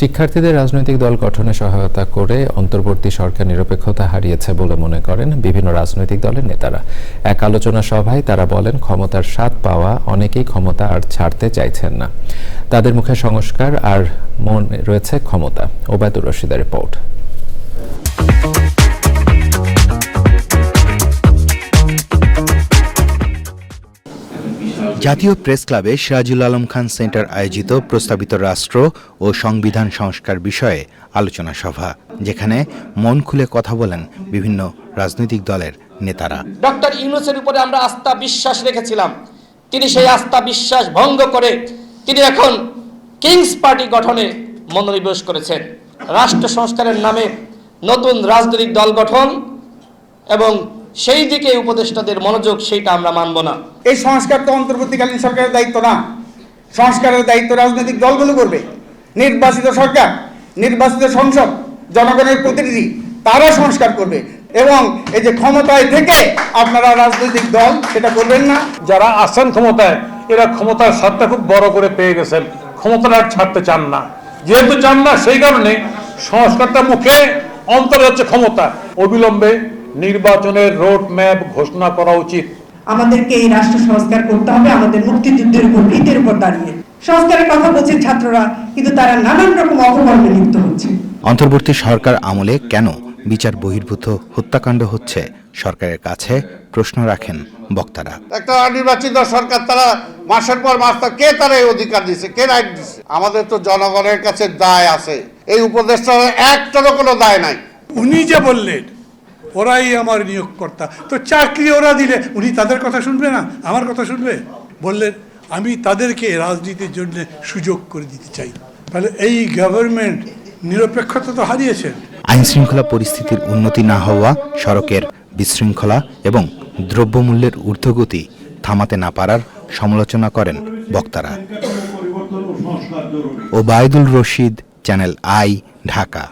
শিক্ষার্থীদের রাজনৈতিক দল গঠনে সহায়তা করে অন্তর্বর্তী সরকার নিরপেক্ষতা হারিয়েছে বলে মনে করেন বিভিন্ন রাজনৈতিক দলের নেতারা। এক আলোচনা সভায় তারা বলেন, ক্ষমতার স্বাদ পাওয়া অনেকেই ক্ষমতা আর ছাড়তে চাইছেন না। তাদের মুখে সংস্কার আর মনে রয়েছে ক্ষমতা। ওবায়দুর রশিদের রিপোর্ট। জাতীয় প্রেস ক্লাবে সিরাজুল আলম খান সেন্টার আয়োজিত প্রস্তাবিত রাষ্ট্র ও সংবিধান সংস্কার বিষয়ে আলোচনা সভা, যেখানে মন খুলে কথা বলেন বিভিন্ন রাজনৈতিক দলের নেতারা। ডক্টর ইউনুসের উপরে আমরা আস্থা বিশ্বাস রেখেছিলাম। তিনি সেই আস্থা বিশ্বাস ভঙ্গ করে তিনি এখন কিংস পার্টি গঠনে মনোনিবেশ করেছেন। রাষ্ট্র সংস্কারের নামে নতুন রাজনৈতিক দল গঠন এবং সেই দিকে উপদেষ্টাদের মনোযোগ সেইটা আমরা মানব না। এই সংস্কার তো অন্তর্বর্তীকালীন সরকারের দায়িত্ব না। সংস্কারের দায়িত্ব রাজনৈতিক দলগুলো করবে। নির্বাচিত সরকার নির্বাচিত সংসদ জনগণের প্রতিনিধি তারা সংস্কার করবে। এবং এই যে ক্ষমতায় থেকে আপনারা রাজনৈতিক দল সেটা করবেন না। যারা আছেন ক্ষমতায় এরা ক্ষমতার স্বাদটা খুব বড় করে পেয়ে গেছেন। ক্ষমতাটা আর ছাড়তে চান না। যেহেতু চান না সেই কারণে সংস্কারটা মুখে অন্তরে হচ্ছে ক্ষমতা। অবিলম্বে নির্বাচনের রোড ম্যাপ ঘোষণা করা উচিত। আমাদেরকে এই রাষ্ট্র সংস্কার করতে হবে আমাদের মুক্তিযুদ্ধের উপর ভিতের উপর দাঁড়িয়ে। সংস্কারের কথা বলছে ছাত্ররা কিন্তু তারা নানান রকম অপকর্মে লিপ্ত হচ্ছে। অন্তর্বর্তী সরকার আমলে কেন বিচার বহির্ভূত হত্যাকাণ্ড হচ্ছে সরকারের কাছে প্রশ্ন রাখেন বক্তারা। একটা অনির্বাচিত সরকার তারা মাসের পর মাস তা কে তারা এই অধিকার দিছে কে রাইট দিছে? আমাদের তো জনগণের কাছে দায় আছে। এই উপদেষ্টা একটারও কোনো দায় নাই। উনি যে বললেন ওরাই আমার নিয়োগকর্তা। তো চাকরি ওরা দিলে, উনি তাদের কথা শুনবে না? আমার কথা শুনবে? বললেন আমি তাদেরকে রাজনীতির জন্য সুযোগ করে দিতে চাই। তাহলে এই গভর্নমেন্ট নিরপেক্ষতা তো হারিয়েছেন আইন শৃঙ্খলা পরিস্থিতির উন্নতি না হওয়া, সড়কের বিশৃঙ্খলা এবং দ্রব্যমূল্যের ঊর্ধ্বগতি থামাতে না পারার সমালোচনা করেন বক্তারা। Obaidul Rashid, channel I, Dhaka.